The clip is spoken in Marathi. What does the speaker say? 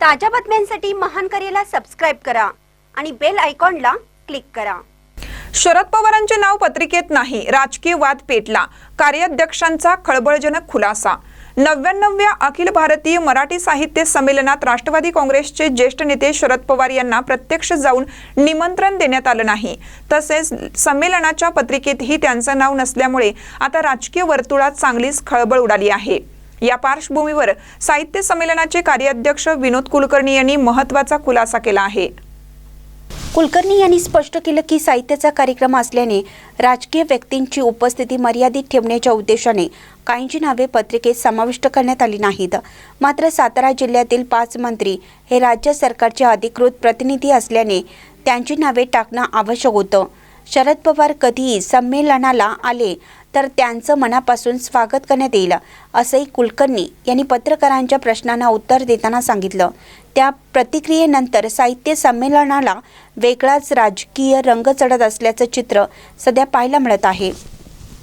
ताज्या बातम्यांसाठी महान करेला सबस्क्राईब करा आणि बेल आयकॉनला क्लिक करा. शरद पवारांचे नाव पत्रिकेत नाही राजकीय वाद पेटला. कार्याध्यक्षांचा खळबळजनक खुलासा. नव्याण्णव्या अखिल भारतीय मराठी साहित्य संमेलनात राष्ट्रवादी काँग्रेसचे ज्येष्ठ नेते शरद पवार यांना प्रत्यक्ष जाऊन निमंत्रण देण्यात आलं नाही. तसेच संमेलनाच्या पत्रिकेतही त्यांचं नाव नसल्यामुळे आता राजकीय वर्तुळात चांगलीच खळबळ उडाली आहे. या पार्श्वभूमीवर साहित्य संमेलनाचे कार्याध्यक्ष विनोद कुलकर्णी यांनी महत्त्वाचा खुलासा केला आहे. कुलकर्णी यांनी स्पष्ट केलं की साहित्याचा कार्यक्रम असल्याने राजकीय व्यक्तींची उपस्थिती मर्यादित ठेवण्याच्या उद्देशाने काहींची नावे पत्रिकेत समाविष्ट करण्यात आली नाहीत. मात्र सातारा जिल्ह्यातील पाच मंत्री हे राज्य सरकारचे अधिकृत प्रतिनिधी असल्याने त्यांची नावे टाकणं आवश्यक होतं. शरद पवार कधीही संमेलनाला आले तर त्यांचं मनापासून स्वागत करण्यात येईल असंही कुलकर्णी यांनी पत्रकारांच्या प्रश्नांना उत्तर देताना सांगितलं. त्या प्रतिक्रियेनंतर साहित्य संमेलनाला वेगळाच राजकीय रंग चढत असल्याचं चित्र सध्या पाहायला मिळत आहे.